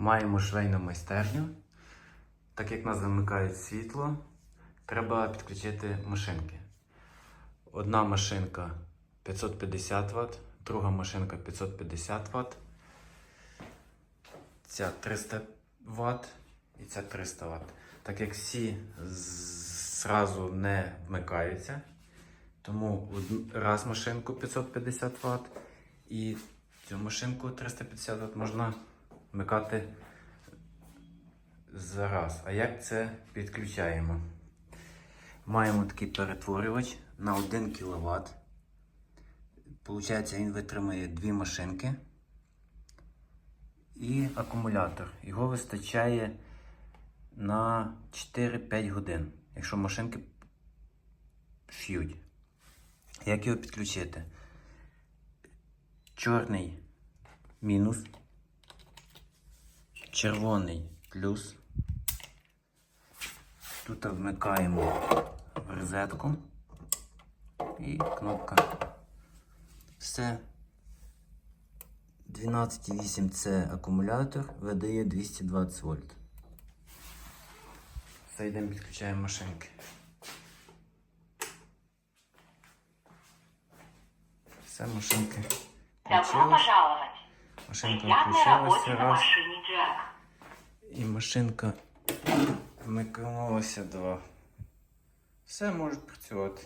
Маємо швейну майстерню. Так як нас замикають світло, треба підключити машинки. Одна машинка 550 Вт, друга машинка 550 Вт, ця 300 Вт і ця 300 Вт. Так як всі зразу не вмикаються, тому раз машинку 550 Вт і цю машинку 350 Вт можна вмикати зараз. А як це підключаємо? Маємо такий перетворювач на 1 кВт. Получається, він витримує дві машинки і акумулятор. Його вистачає на 4-5 годин, якщо машинки ш'ють. Як його підключити? Чорний мінус, червоний плюс. Тут вмикаємо в розетку і кнопка. Все. 12,8 це акумулятор, видає 220 вольт. Все, йдемо підключаємо машинки. Все, машинки. Добро пожаловать! Машинка включилася раз. І машинка вмикнулася два. Все може працювати.